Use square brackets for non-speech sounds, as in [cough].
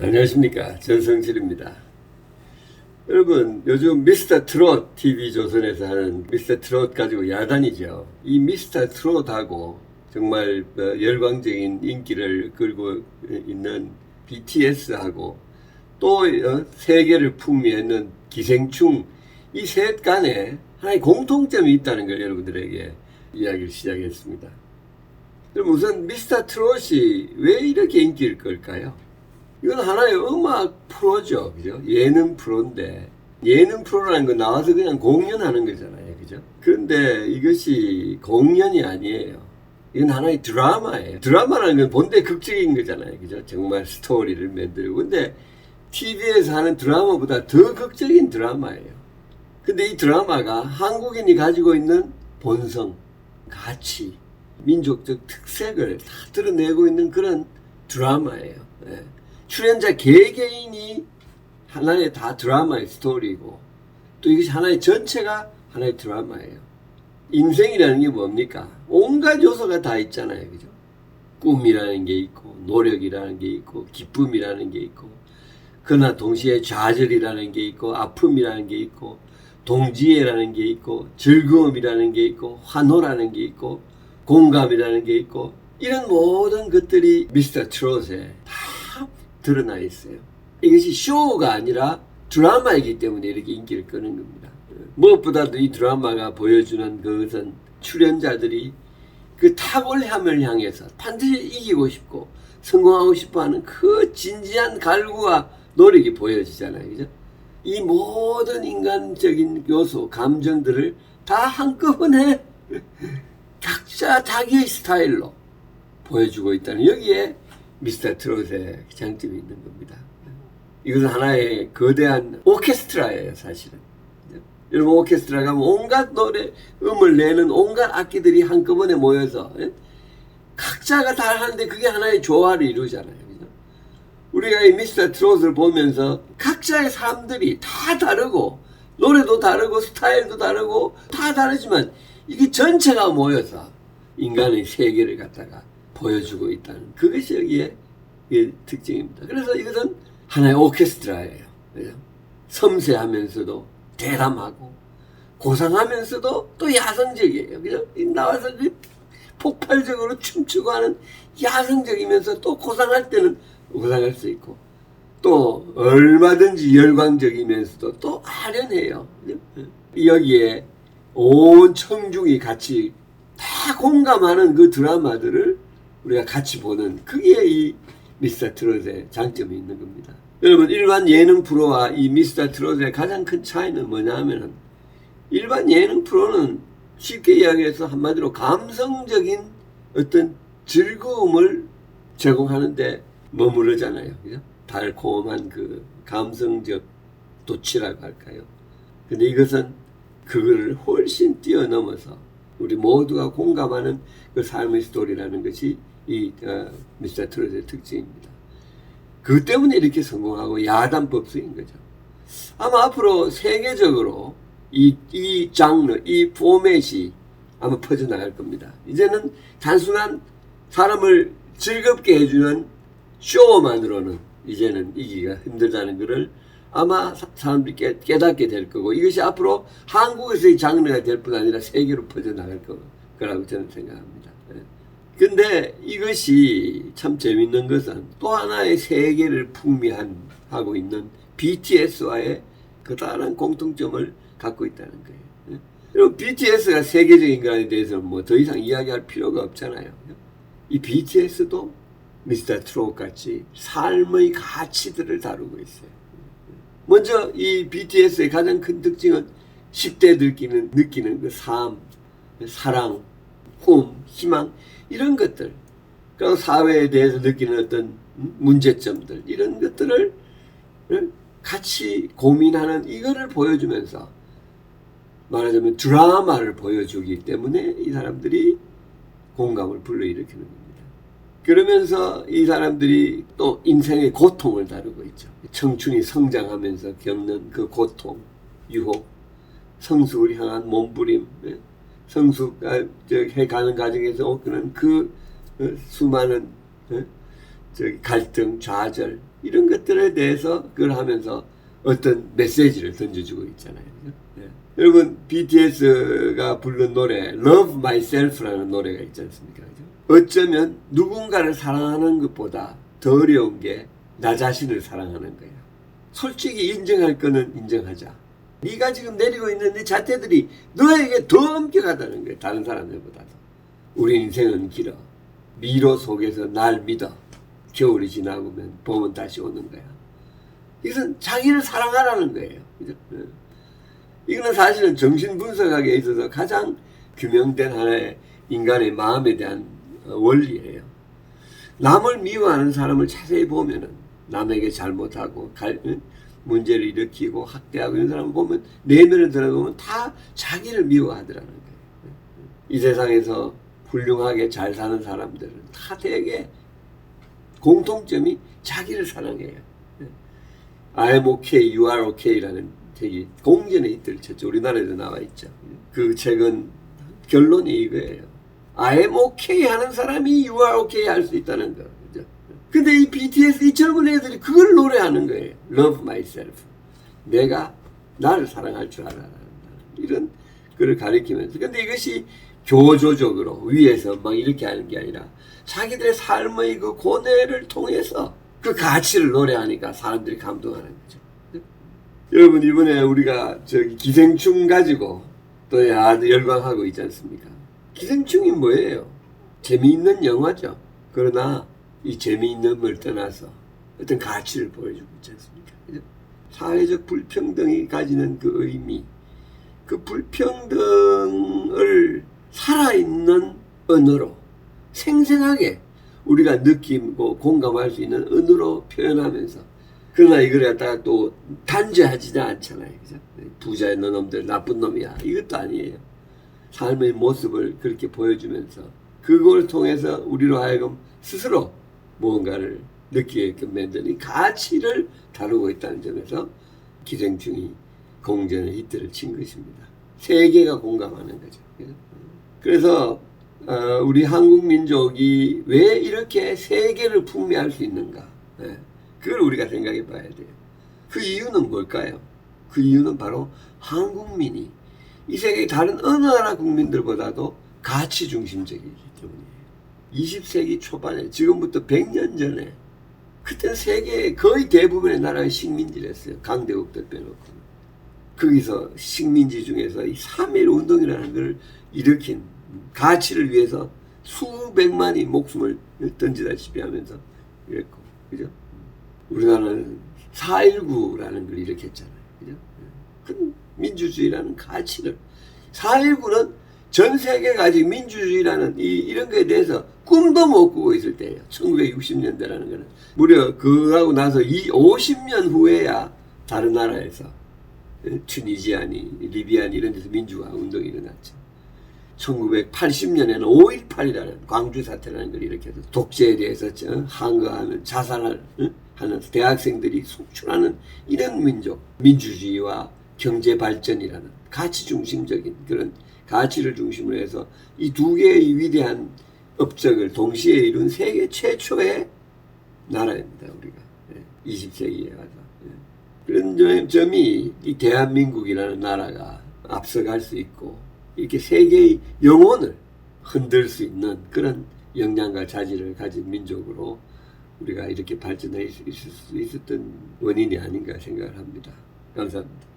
안녕하십니까 전성실입니다. 여러분 요즘 미스터 트롯 TV 조선에서 하는 미스터 트롯 가지고 야단이죠. 이 미스터 트롯하고 정말 어, 열광적인 인기를 끌고 있는 BTS하고 또 어, 세계를 풍미했는 기생충 이 셋 간에 하나의 공통점이 있다는 걸 여러분들에게 이야기를 시작했습니다. 우선 미스터 트롯이 왜 이렇게 인기를 끌까요? 이건 하나의 음악 프로죠. 그죠? 예능 프로인데, 예능 프로라는 건 나와서 그냥 공연하는 거잖아요. 그죠? 그런데 이것이 공연이 아니에요. 이건 하나의 드라마예요. 드라마라는 건 본대 극적인 거잖아요. 그죠? 정말 스토리를 만들고. 근데 TV에서 하는 드라마보다 더 극적인 드라마예요. 근데 이 드라마가 한국인이 가지고 있는 본성, 가치, 민족적 특색을 다 드러내고 있는 그런 드라마예요. 예. 출연자 개개인이 하나의 다 드라마의 스토리고 또 이것이 하나의 전체가 하나의 드라마예요. 인생이라는 게 뭡니까? 온갖 요소가 다 있잖아요. 그죠? 꿈이라는 게 있고 노력이라는 게 있고 기쁨이라는 게 있고 그러나 동시에 좌절이라는 게 있고 아픔이라는 게 있고 동지애라는 게 있고 즐거움이라는 게 있고 환호라는 게 있고 공감이라는 게 있고 이런 모든 것들이 미스터 트롯에 다 드러나 있어요. 이것이 쇼가 아니라 드라마이기 때문에 이렇게 인기를 끄는 겁니다. 무엇보다도 이 드라마가 보여주는 그것은 출연자들이 그 탁월함을 향해서 반드시 이기고 싶고 성공하고 싶어 하는 그 진지한 갈구와 노력이 보여지잖아요. 그죠? 이 모든 인간적인 요소, 감정들을 다 한꺼번에 [laughs] 각자 자기의 스타일로 보여주고 있다는 여기에 미스터 트롯의 장점이 있는 겁니다. 이것은 하나의 거대한 오케스트라예요, 사실은. 여러분 오케스트라 가면 온갖 노래, 음을 내는 온갖 악기들이 한꺼번에 모여서 예? 각자가 다 하는데 그게 하나의 조화를 이루잖아요. 우리가 이 미스터 트롯을 보면서 각자의 사람들이 다 다르고 노래도 다르고 스타일도 다르고 다 다르지만 이게 전체가 모여서 인간의 세계를 갖다가 보여주고 있다는 그것이 여기에 특징입니다. 그래서 이것은 하나의 오케스트라예요. 그죠? 섬세하면서도 대담하고 고상하면서도 또 야성적이에요. 그죠? 나와서 그 폭발적으로 춤추고 하는 야성적이면서 또 고상할 때는 고상할 수 있고 또 얼마든지 열광적이면서도 또 아련해요. 여기에 온 청중이 같이 다 공감하는 그 드라마들을 우리가 같이 보는 그게 이 미스터 트롯의 장점이 있는 겁니다. 여러분 일반 예능 프로와 이 미스터 트롯의 가장 큰 차이는 뭐냐 하면은 일반 예능 프로는 쉽게 이야기해서 한마디로 감성적인 어떤 즐거움을 제공하는데 머무르잖아요. 그죠? 달콤한 그 감성적 도치라고 할까요? 근데 이것은 그거를 훨씬 뛰어넘어서 우리 모두가 공감하는 그 삶의 스토리라는 것이 이 어, 미스터 트롯의 특징입니다. 그 때문에 이렇게 성공하고 야단법석인 거죠. 아마 앞으로 세계적으로 이, 이 장르, 이 포맷이 아마 퍼져나갈 겁니다. 이제는 단순한 사람을 즐겁게 해주는 쇼만으로는 이제는 이기가 힘들다는 것을 아마 사람들이 깨, 깨닫게 될 거고 이것이 앞으로 한국에서의 장르가 될 뿐 아니라 세계로 퍼져나갈 거라고 저는 생각합니다. 예. 근데 이것이 참 재밌는 것은 또 하나의 세계를 풍미한 하고 있는 BTS와의 그다란 공통점을 갖고 있다는 거예요. 예. 그리고 BTS가 세계적인 것에 대해서는 뭐 더 이상 이야기할 필요가 없잖아요. 이 BTS도 미스터 트롯 같이 삶의 가치들을 다루고 있어요. 먼저 이 BTS의 가장 큰 특징은 10대 느끼는, 느끼는 그 삶, 사랑, 꿈, 희망, 이런 것들. 그리고 사회에 대해서 느끼는 어떤 문제점들, 이런 것들을 같이 고민하는 이거를 보여주면서 말하자면 드라마를 보여주기 때문에 이 사람들이 공감을 불러일으키는 겁니다. 그러면서 이 사람들이 또 인생의 고통을 다루고 있죠. 청춘이 성장하면서 겪는 그 고통, 유혹, 성숙을 향한 몸부림, 예? 성숙해 가는 과정에서 오는 그 어, 수많은 예? 저기 갈등, 좌절 이런 것들에 대해서 그걸 하면서 어떤 메시지를 던져주고 있잖아요. 예. 여러분 BTS가 부른 노래 Love Myself라는 노래가 있지 않습니까? 어쩌면 누군가를 사랑하는 것보다 더 어려운 게 나 자신을 사랑하는 거예요. 솔직히 인정할 거는 인정하자. 네가 지금 내리고 있는 네 자태들이 너에게 더 엄격하다는 거예요. 다른 사람들보다도. 우리 인생은 길어. 미로 속에서 날 믿어. 겨울이 지나고면 봄은 다시 오는 거야. 이것은 자기를 사랑하라는 거예요. 이거는 사실은 정신 분석학에 있어서 가장 규명된 하나의 인간의 마음에 대한 어, 원리예요. 남을 미워하는 사람을 자세히 보면은 남에게 잘못하고 갈, 응? 문제를 일으키고 학대하고 이런 사람을 보면 내면을 들어보면 다 자기를 미워하더라는 거예요. 이 세상에서 훌륭하게 잘 사는 사람들은 다 되게 공통점이 자기를 사랑해요. I'm okay, you are okay라는 책이 공전의 히트를 쳤죠. 우리나라에도 나와 있죠. 그 책은 결론이 이거예요. I'm okay 하는 사람이 you are okay 할 수 있다는 거. 그죠? 근데 이 BTS 이 젊은 애들이 그걸 노래하는 거예요. Love myself. 내가 나를 사랑할 줄 한다. 이런 그를 가리키면서. 근데 이것이 교조적으로 위에서 막 이렇게 하는 게 아니라 자기들의 삶의 그 고뇌를 통해서 그 가치를 노래하니까 사람들이 감동하는 거죠. 여러분 이번에 우리가 저기 기생충 가지고 또 열광하고 있지 않습니까? 기생충이 뭐예요? 재미있는 영화죠. 그러나 이 재미있는 걸 떠나서 어떤 가치를 보여주고 있지 않습니까? 사회적 불평등이 가지는 그 의미, 그 불평등을 살아있는 언어로 생생하게 우리가 느끼고 공감할 수 있는 언어로 표현하면서 그러나 이걸 갖다가 또 단죄하지는 않잖아요. 그죠? 부자의 너놈들 나쁜 놈이야. 이것도 아니에요. 삶의 모습을 그렇게 보여주면서 그걸 통해서 우리로 하여금 스스로 무언가를 느끼게끔 만드는 이 가치를 다루고 있다는 점에서 기생충이 공전의 히트를 친 것입니다. 세계가 공감하는 거죠. 그래서 어, 우리 한국 민족이 왜 이렇게 세계를 풍미할 수 있는가? 예, 그걸 우리가 생각해 봐야 돼요. 그 이유는 뭘까요? 그 이유는 바로 한국민이 이 세계 다른 어느 나라 국민들보다도 가치 중심적이기 때문이에요. 20세기 초반에 지금부터 100년 전에 그때 세계 거의 대부분의 나라가 식민지랬어요. 강대국들 빼놓고. 거기서 식민지 중에서 이3.1 운동이라는 걸 일으킨 가치를 위해서 수백만이 목숨을 던지다시피 하면서 이랬고, 그죠? 우리나라는 4.19라는 걸 일으켰잖아요. 그죠? 큰 민주주의라는 가치를. 4.19는 전 세계가 아직 민주주의라는 이, 이런 거에 대해서 꿈도 못 꾸고 있을 때예요. 1960년대라는 거는. 무려 그하고 나서 이 50년 후에야 다른 나라에서 튜니지아니, 리비아니 이런 데서 민주화 운동이 일어났죠. 1980년에는 5.18이라는 광주 사태라는 걸 일으켜서 독재에 대해서 항거하는 자살을 하는 대학생들이 속출하는 이런 민족, 민주주의와 경제 발전이라는 가치 중심적인 그런 가치를 중심으로 해서 이 두 개의 위대한 업적을 동시에 이룬 세계 최초의 나라입니다, 우리가. 20세기에 와서. 그런 점이 이 대한민국이라는 나라가 앞서갈 수 있고 이렇게 세계의 영혼을 흔들 수 있는 그런 역량과 자질을 가진 민족으로 우리가 이렇게 발전해 있을 수 있었던 원인이 아닌가 생각을 합니다. 감사합니다.